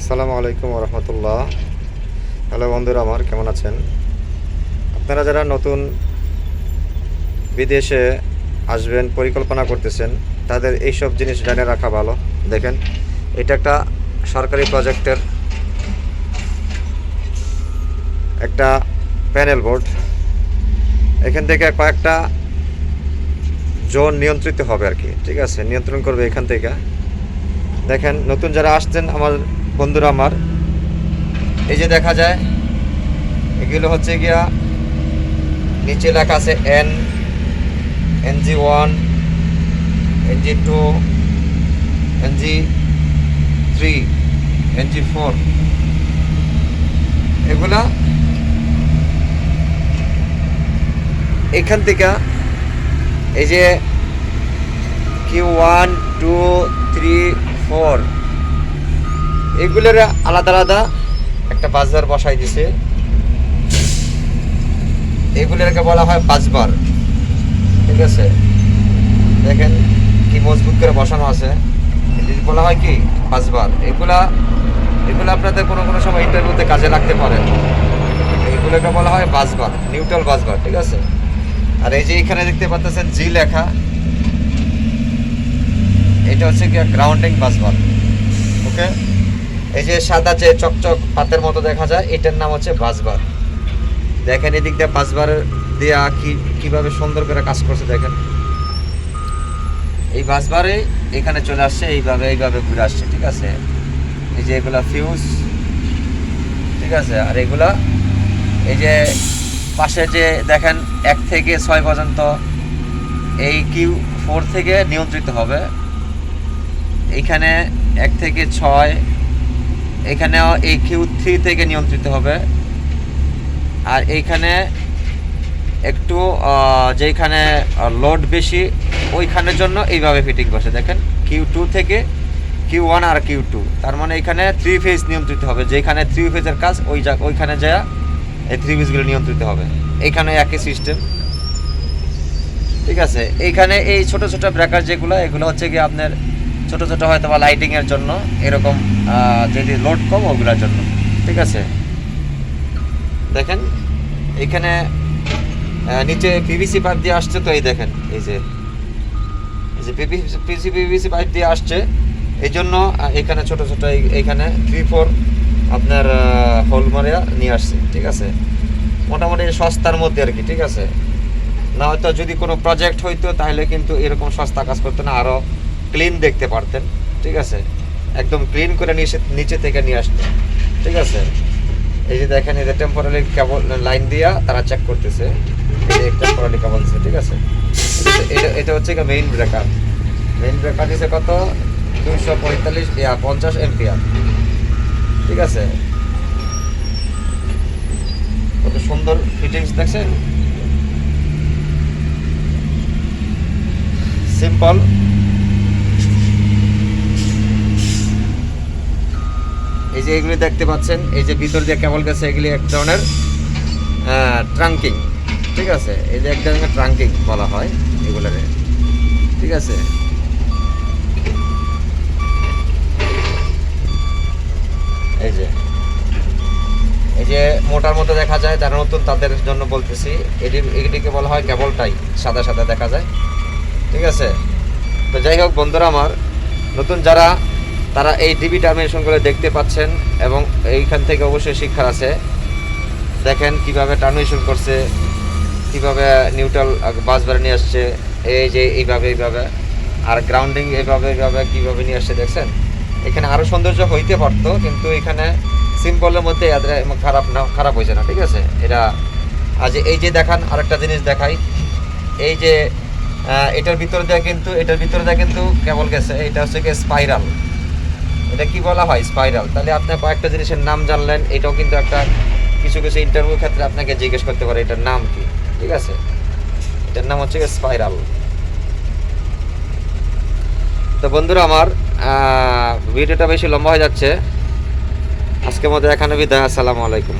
আসসালামু আলাইকুম রহমতুল্লাহ হ্যালো বন্ধুরা, আমার কেমন আছেন? আপনারা যারা নতুন বিদেশে আসবেন, পরিকল্পনা করতেছেন, তাদের এইসব জিনিস জানে রাখা ভালো। দেখেন, এটা একটা সরকারি প্রজেক্টের একটা প্যানেল বোর্ড। এখান থেকে কয়েকটা জোন নিয়ন্ত্রিত হবে আর কি, ঠিক আছে? নিয়ন্ত্রণ করবে এখান থেকে। দেখেন, নতুন যারা আসছেন, আমার বন্ধুরা আমার, এই যে দেখা যায়, এগুলো হচ্ছে গিয়া, নিচে লেখা আছে N NG one NG two NG three NG four এগুলা এখান থেকে এই যে Q one two three four এগুলোর আলাদা আলাদা একটা বাজার বসাই দিছে। এগুলোকে বলা হয় বাজবার। ঠিক আছে? দেখেন কি মজবুত করে বসানো আছে। বলা হয় কি? বাজবার। এগুলা, এগুলো আপনাদের কোনো কোনো সময় ইন্টারভিউতে কাজে লাগতে পারে। এগুলোকে বলা হয় বাজবার, নিউট্রাল বাজবার, ঠিক আছে? আর এই যে এখানে দেখতে পাচ্ছেন জি লেখা। এটা হচ্ছে কি গ্রাউন্ডিং বাজবার। ওকে? এই যে সাদা যে চকচক পাতের মতো দেখা যায়, এটার নাম হচ্ছে বাসবার দেখেন এদিক দিয়ে বাসবার দেয়া কি, কীভাবে সুন্দর করে কাজ করছে দেখেন। এই বাসবারে এখানে চলে আসছে, এইভাবে এইভাবে ঘুরে আসছে, ঠিক আছে? এই যে এগুলা ফিউজ ঠিক আছে? আর এগুলা, এই যে পাশে যে দেখেন, এক থেকে ছয় পর্যন্ত এই কিউ ফোর থেকে নিয়ন্ত্রিত হবে। এইখানে এক থেকে ছয় এখানেও এই কিউ থ্রি থেকে নিয়ন্ত্রিত হবে। আর এইখানে একটু আহ, যেইখানে লোড বেশি ওইখানের জন্য এইভাবে ফিটিং বসে। দেখেন কিউ টু থেকে কিউ ওয়ান আর কিউ টু তার মানে এখানে থ্রি ফেজ নিয়ন্ত্রিত হবে। যেখানে থ্রি ফেজের কাজ ওই যা ওইখানে যা এই থ্রি ফেজগুলো নিয়ন্ত্রিত হবে। এইখানে একই সিস্টেম ঠিক আছে? এইখানে এই ছোট ছোট ব্রেকার যেগুলো এগুলো হচ্ছে কি আপনার ছোট ছোট হয়তো বা লাইটিংয়ের জন্য এরকম যদি লোড কম ওগুলোর জন্য। ঠিক আছে? দেখেন, এখানে নিচে পিভিসি পাইপ দিয়ে আসছে তো এই দেখেন, এই যে এই যে পিভিসি পিভিসি পাইপ দিয়ে আসছে। এই জন্য এখানে ছোট ছোট, এই- এইখানে থ্রি ফোর আপনার হোল মারিয়া নিয়ে আসছে, ঠিক আছে? মোটামুটি সস্তার মধ্যে আর কি, ঠিক আছে? না হয়তো যদি কোনো প্রজেক্ট হইতো, তাহলে কিন্তু এরকম সস্তা কাজ করতো না আরও ক্লিন দেখতে পারতেন, ঠিক আছে? একদম ক্লিন করে নিচে নিচে থেকে নিয়ে আসতো। ঠিক আছে? এই যে দেখেন যে টেম্পোরারি কেবল লাইন দিয়া তারা চেক করতেছে। টেম্পোরারি কেবল ঠিক আছে? এটা- এটা হচ্ছে মেইন ব্রেকার মেইন ব্রেকার দিছে কত? দুইশো পঁয়তাল্লিশ পঞ্চাশ এমপিআর ঠিক আছে? কত সুন্দর ফিটিংস দেখছেন? সিম্পল এই যে এগুলি দেখতে পাচ্ছেন, এই যে ভিতর দিয়ে কেবল গেছে এগুলি এক ধরনের ট্রাঙ্কিং ঠিক আছে? এই যে এক ধরনের ট্রাঙ্কিং বলা হয় এগুলোরে, ঠিক আছে? এই যে এই যে মোটার মতো দেখা যায়, যারা নতুন তাদের জন্য বলতেছি, এটি এটিকে বলা হয় কেবল টাই, সাদা সাদা দেখা যায়, ঠিক আছে? তো যাই হোক, বন্ধুরা আমার, নতুন যারা তারা এই ডিবি টার্মিনেশনগুলো দেখতে পাচ্ছেন এবং এইখান থেকে অবশ্যই শিক্ষার আছে। দেখেন কীভাবে টার্মিনেশন করছে, কীভাবে নিউট্রাল বাস বারে নিয়ে আসছে, এই যে এইভাবে এইভাবে। আর গ্রাউন্ডিং এইভাবে এইভাবে, কীভাবে নিয়ে আসছে, দেখছেন? এখানে আরও সৌন্দর্য হইতে পারতো, কিন্তু এখানে সিম্পলের মধ্যে এদের খারাপ না, খারাপ হয়েছে না, ঠিক আছে? এটা আজ এই যে দেখান, আরেকটা জিনিস দেখাই। এই যে এটার ভিতরে দেওয়া কিন্তু, এটার ভিতরে দেওয়া কিন্তু কেবল গেছে, এটা হচ্ছে কি স্পাইরাল এটা কি বলা হয়? স্পাইরাল তাহলে আপনি কয়েকটা জিনিসের নাম জানলেন, এটাও কিন্তু একটা কিছু কিছু ইন্টারভিউ ক্ষেত্রে আপনাকে জিজ্ঞেস করতে পারে এটার নাম কি। ঠিক আছে? এটার নাম হচ্ছে স্পাইরাল তো বন্ধুরা আমার ভিডিওটা বেশি লম্বা হয়ে যাচ্ছে। আজকের মধ্যে এখানে বিদায়, আসসালামু আলাইকুম।